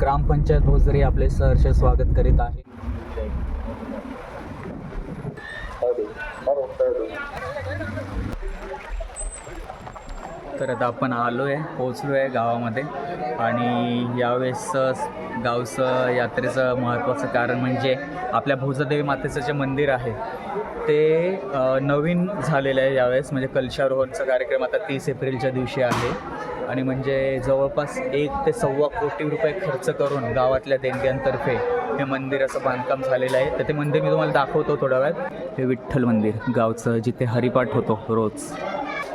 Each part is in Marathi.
ग्रामपंचायत भोजरी आपले सहर्ष स्वागत करीत आहे. तर आता आपण आलो आहे पोचलो आहे गावामध्ये. आणि यावेळेस गावचं यात्रेचं महत्त्वाचं कारण म्हणजे आपल्या भोजादेवी मातेचं जे मंदिर आहे ते नवीन झालेलं आहे यावेळेस. म्हणजे कलशारोहणचा कार्यक्रम आता तीस एप्रिलच्या दिवशी आहे. आणि म्हणजे जवळपास एक ते सव्वा कोटी रुपये खर्च करून गावातल्या देणग्यांतर्फे हे मंदिराचं बांधकाम झालेलं आहे. तर ते मंदिर मी तुम्हाला दाखवतो थोड्या वेळात हे विठ्ठल मंदिर गावचं जिथे हरिपाठ होतो रोज.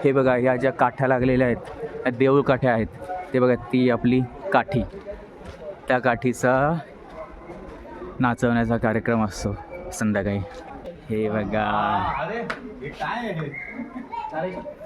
हे बघा या ज्या काठ्या लागलेल्या आहेत देऊळ काठ्या आहेत. ते बघा ती आपली काठी. त्या काठीचा नाचवण्याचा कार्यक्रम असतो संध्याकाळी. हे बघा.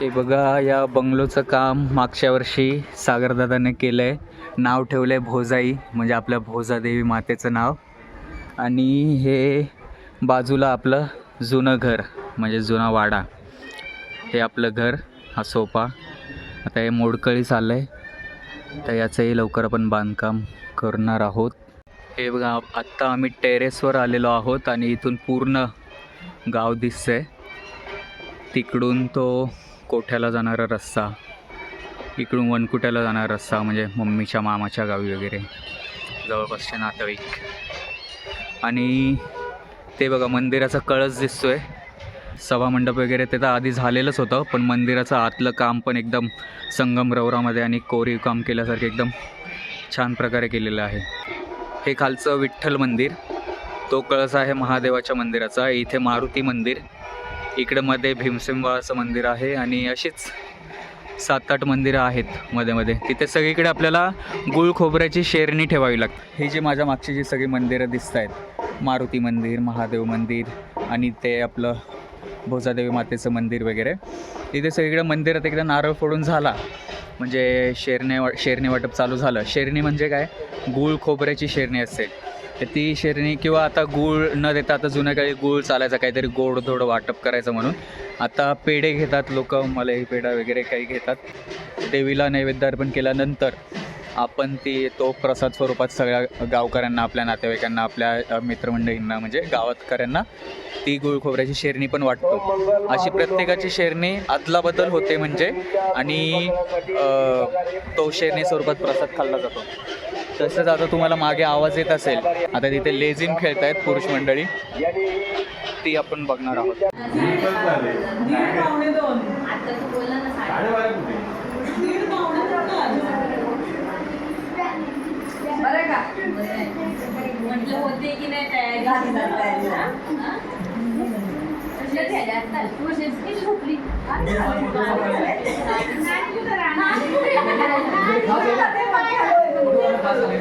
हे बघा या बंगलोचं काम मागच्या वर्षी सागरदादाने केलं आहे नाव ठेवलं आहे भोजाई म्हणजे आपल्या भोजादेवी मातेचं नाव. आणि हे बाजूला आपलं जुनं घर म्हणजे जुना वाडा. हे आपलं घर हा सोपा आता हे मोडकळी चाललं आहे तर याचंही लवकर आपण बांधकाम करणार आहोत. हे बघा आत्ता आम्ही टेरेसवर आलेलो आहोत आणि इथून पूर्ण गाव दिसतंय. तिकडून तो कोठ्याला जाणारा रस्ता इकडून वनकुट्याला जाणारा रस्ता म्हणजे मम्मीच्या मामाच्या गावी वगैरे जवळपासचे नातेवाईक. आणि ते बघा मंदिराचा कळस दिसतो आहे सभामंडप वगैरे ते तर आधी झालेलंच होतं पण मंदिराचं आतलं काम पण एकदम संगमरवरामध्ये आणि कोरीव काम केल्यासारखं एकदम छान प्रकारे केलेलं आहे. हे खालचं विठ्ठल मंदिर तो कळस आहे महादेवाच्या मंदिराचा इथे मारुती मंदिर इकडं मध्ये भीमसेनबाळाचं मंदिर आहे आणि अशीच सात आठ मंदिरं आहेत मध्ये मध्ये. तिथे सगळीकडे आपल्याला गुळ खोबऱ्याची शेरणी ठेवावी लागते. ही जी माझ्या मागची जी सगळी मंदिरं दिसत आहेत मारुती मंदिर महादेव मंदिर आणि ते आपलं भोजादेवी मातेचं मंदिर वगैरे तिथे सगळीकडे मंदिरात एकदा नारळ फोडून झाला म्हणजे शेरणे वा शेरणी वाटप चालू झालं. शेरणी म्हणजे काय? गुळ खोबऱ्याची शेरणी असते ती शेरणी किंवा आता गूळ न देता आता जुन्या काळी गूळ चालायचा काहीतरी गोड धोड वाटप करायचं म्हणून. आता पेढे घेतात लोक मलई पेढा वगैरे काही घेतात. देवीला नैवेद्य अर्पण केल्यानंतर आपण ती तो प्रसाद स्वरूपात सगळ्या गावकऱ्यांना आपल्या नातेवाईकांना आपल्या मित्रमंडळींना म्हणजे गावातकऱ्यांना ती गुळ खोबऱ्याची शेरणी पण वाटतो. अशी प्रत्येकाची शेरणी अदलाबदल होते म्हणजे आणि तो शेरणी स्वरूपात प्रसाद खाल्ला जातो. तसंच आता तुम्हाला मागे आवाज येत असेल. आता तिथे लेझिम खेळतायत पुरुष मंडळी. ती आपण बघणार आहोत. पण खास आहे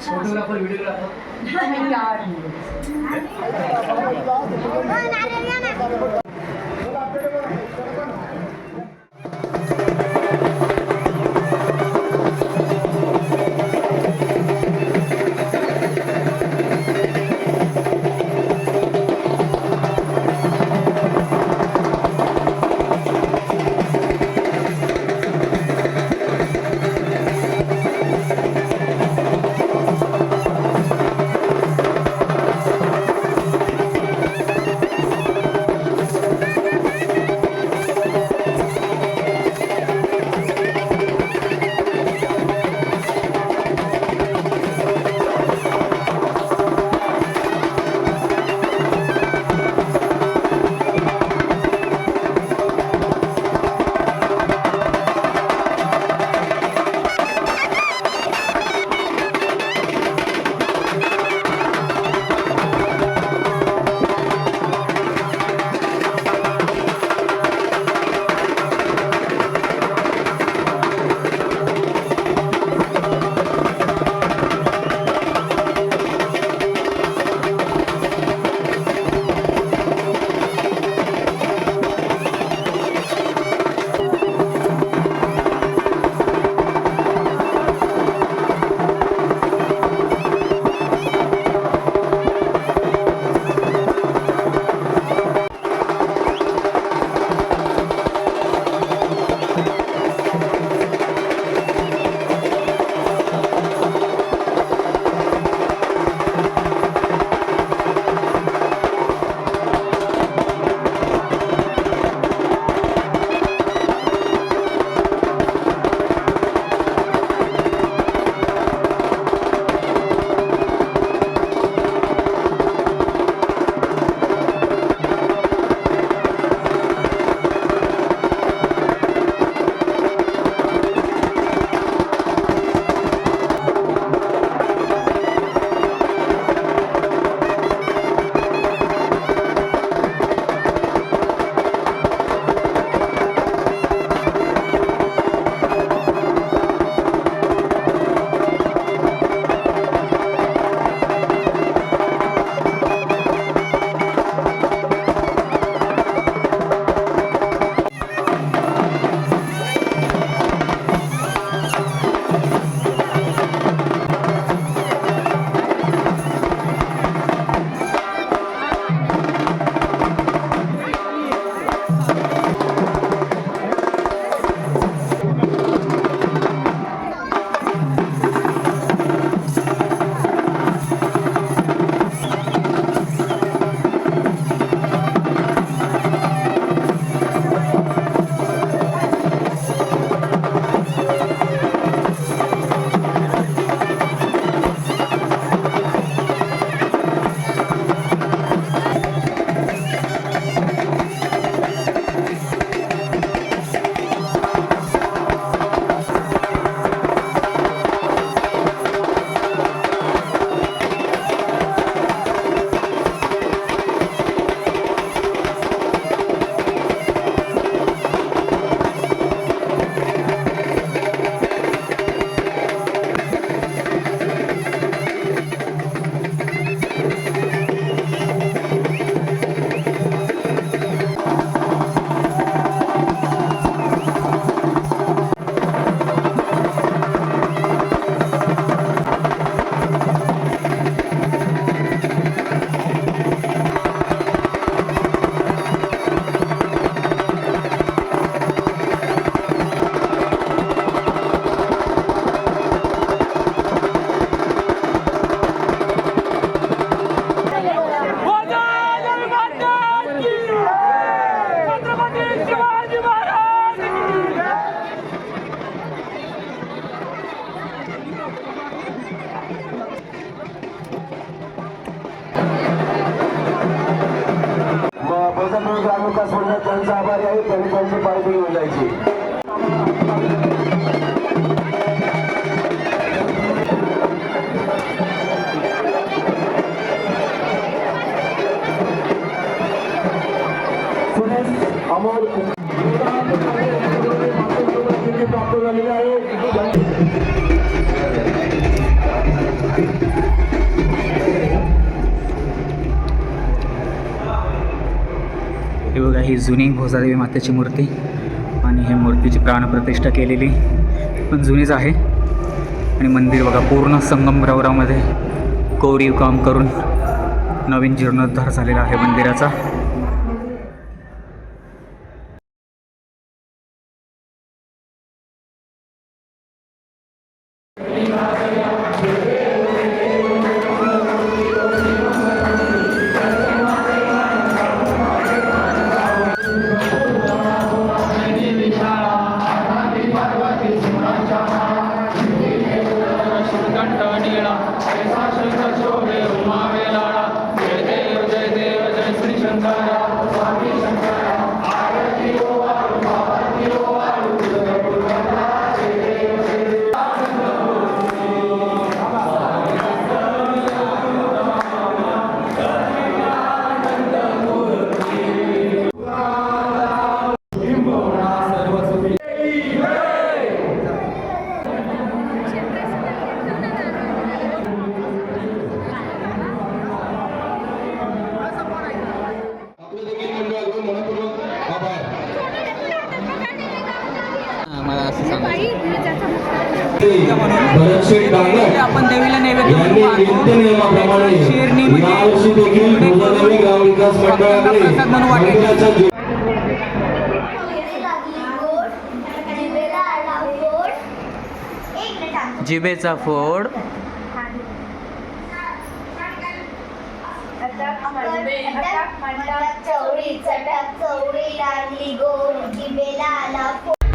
फोटोग्राफर व्हिडिओग्राफर जुनी भोसादेवी मातेची मूर्ती आणि हे मूर्तीची प्राणप्रतिष्ठा केलेली पण जुनीच आहे. आणि मंदिर बघा पूर्ण संगमरवरामध्ये कोरीव काम करून नवीन जीर्णोद्धार झालेला आहे मंदिराचा. आपण देवीला नैवेद्य शिरणी म्हणजे यावर्षी देखील भोजनवी ग्रामविकास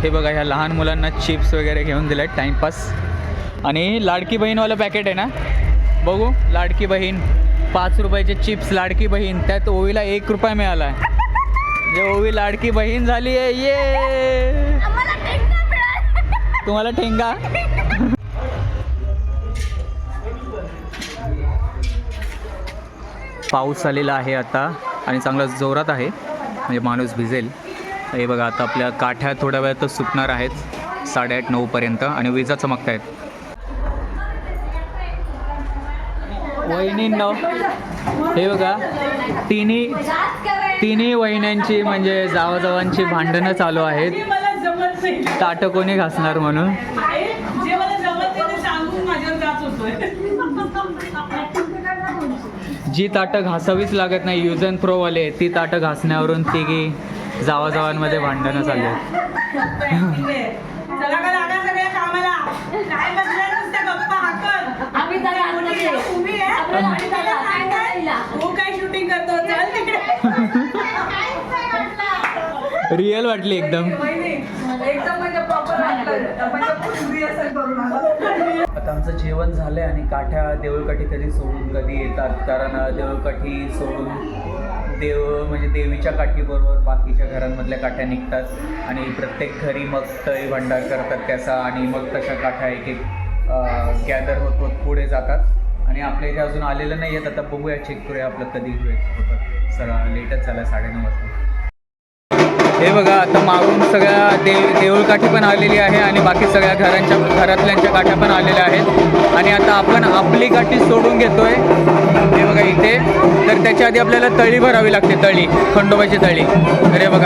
हे बघा ह्या लहान मुलांना चिप्स वगैरे घेऊन दिले आहेत टाईमपास आणि लाडकी बहीणवालं पॅकेट आहे ना? बघू लाडकी बहीण पाच रुपयाचे चिप्स लाडकी बहीण त्यात ओवीला एक रुपया मिळाला आहे. म्हणजे ओवी लाडकी बहीण झाली आहे ये! तुम्हाला ठेंगा? पाऊस आलेला आहे आता आणि चांगला जोरात आहे म्हणजे माणूस भिजेल. हे बघा आता आपल्या काठ्या थोड्या वेळातच सुटणार आहेत. साडेआठ नऊपर्यंत आणि विजा चमकत आहेत वहिनींनो हे बघा तिन्ही तिन्ही वहिन्यांची म्हणजे जावाजावांची भांडणं चालू आहेत. ताटं कोणी घासणार म्हणून. जी ताटं घासावीच लागत नाही युज अँड प्रोवाले ती ताटं घासण्यावरून तिघी जावाजावांमध्ये भांडणं चालू आहेत. रिअल वाटली एकदम. एकदम म्हणजे प्रॉपर आता आमचं जेवण झालंय आणि काठ्या देऊळकाठी कधी सोडून कधी येतात? कारण देऊळकाठी सोडून देव म्हणजे देवीच्या काठीबरोबर बाकीच्या घरांमधल्या काठ्या निघतात. आणि प्रत्येक घरी मग तळी भंडार करतात त्याचा आणि मग तशा काठ्या एक एक गॅदर होत होत पुढे जातात. आणि आपल्या इथे अजून आलेलं नाही आहेत आता बघूया चेक करूया आपलं कधी होतं. सर लेटच झालं साडेनऊ वाजता. हे बघा आता मागून सगळ्या देव देऊळकाठी पण आलेली आहे आणि बाकी सगळ्या घरांच्या घरातल्यांच्या काठ्या पण आलेल्या आहेत. आणि आता आपण आपली काठी सोडून घेतोय. हे बघा इथे. तर त्याच्या आधी आपल्याला तळी भरावी लागते तळी खंडोबाची तळी. अरे बघा.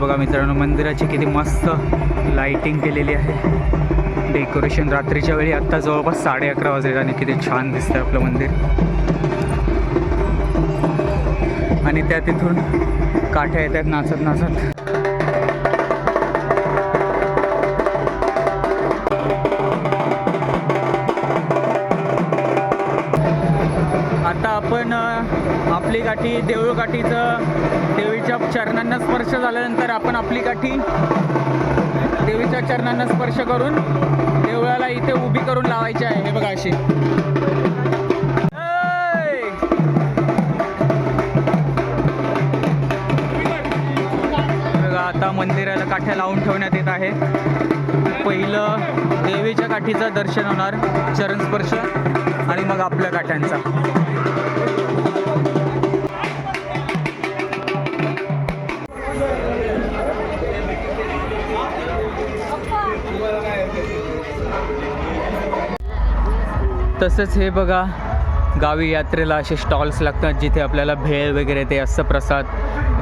बघा मित्रांनो मंदिराची किती मस्त लाइटिंग केलेली आहे. डेकोरेशन रात्रीच्या वेळी आत्ता जवळपास साडे अकरा वाजले आणि किती छान दिसतंय आपलं मंदिर. आणि त्या तिथून काठ्या येतात नाचत नाचत. गाठी देऊळ गाठीचं देवीच्या चरणांना स्पर्श झाल्यानंतर आपण आपली गाठी देवीच्या चरणांना स्पर्श करून देवळाला इथे उभी करून लावायची आहे. हे बघा अशी. बघा आता मंदिराला काठ्या लावून ठेवण्यात येत आहे. पहिलं देवीच्या काठीचं दर्शन होणार चरण स्पर्श आणि मग आपल्या काठ्यांचा. तसंच हे बघा गावी यात्रेला असे स्टॉल्स लागतात जिथे आपल्याला भेळ वगैरे ते असं प्रसाद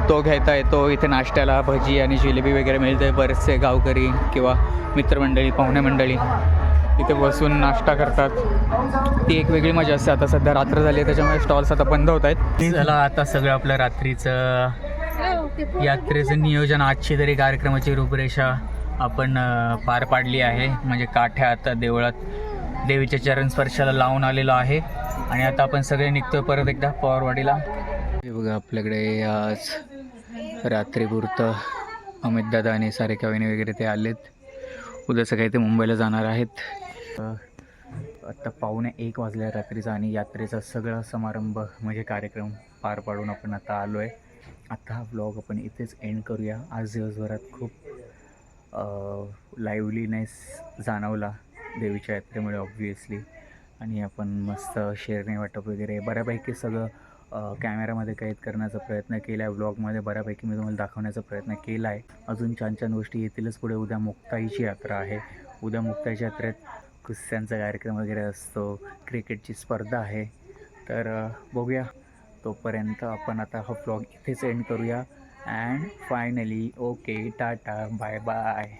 तो घेता येतो. इथे नाश्त्याला भजी आणि जिलेबी वगैरे मिळते. बरेचसे गावकरी किंवा मित्रमंडळी पाहुणे मंडळी इथे बसून नाश्ता करतात. ती एक वेगळी मजा असते. आता सध्या रात्र झाली आहे त्याच्यामुळे स्टॉल्स आता बंद होत आहेत. चला आता सगळं आपलं रात्रीचं यात्रेचं नियोजन. आजची तरी कार्यक्रमाची रूपरेषा आपण पार पाडली आहे. म्हणजे काठ्या आता देवळात देवीच्या चरण स्पर्शाला लावून आलेलो आहे. आणि आता आपण सगळे निघतो परत एकदा पवारवाडीला. हे बघा आपल्याकडे आज रात्रीपुरतं अमितदादा आणि सारे वहिनी वगैरे ते आलेत. उद्या सकाळी ते मुंबईला जाणार आहेत. आत्ता पाहुणे एक वाजल्या रात्रीचा आणि यात्रेचा सगळा समारंभ म्हणजे कार्यक्रम पार पाडून आपण आता आलो आहे आत्ता हा ब्लॉग आपण इथेच एंड करूया. आज दिवसभरात खूप लाईवलीनेस जाणवला. देवीच्या यात्रेमुळे ऑब्व्हियसली आणि आपण मस्त शेरणे वाटप वगैरे. बऱ्यापैकी सगळं कॅमेरामध्ये कैद करण्याचा प्रयत्न केला आहे. व्लॉगमध्ये बऱ्यापैकी मी तुम्हाला दाखवण्याचा प्रयत्न केला आहे. अजून छान छान गोष्टी येतीलच पुढे. उद्या मुक्ताईची यात्रा आहे. उद्या मुक्ताईच्या यात्रेत कुस्त्यांचा कार्यक्रम वगैरे असतो. क्रिकेटची स्पर्धा आहे. तर बघूया. तोपर्यंत आपण आता हा व्लॉग इथेच एंड करूया. And finally okay tata bye bye